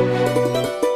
Música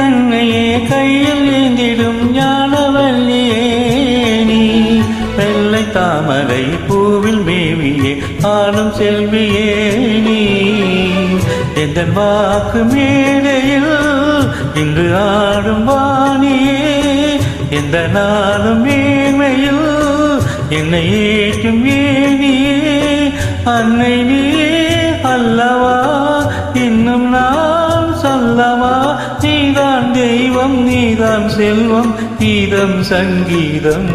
தன்னையே கையில் ஏந்திடும் ஞானவல்லியே நீ. வெள்ளை தாமரை பூவில் மேவியே ஆளும் செல்வியே நீ. எந்த வாக்கு மேடையில் இன்று ஆடும் வாணியே எந்த நாளும் மேன்மையில் என்னை ஏற்றும் ஏனியே அன்னை நீ அல்லவா இன்னும் நான் செல்வம் கீதம் சங்கீதம்.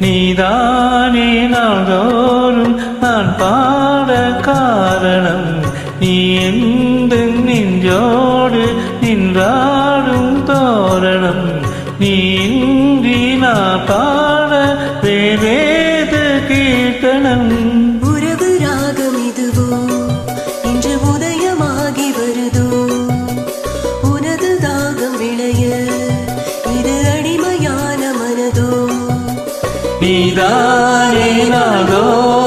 நீதானே நாள்தோறும் நான் பாட காரணம். நீ எந்த நெஞ்சோடு நின்றாடும் தோரணம். நீ இன்றி நான் நீதானே நாள்தோறும் நான்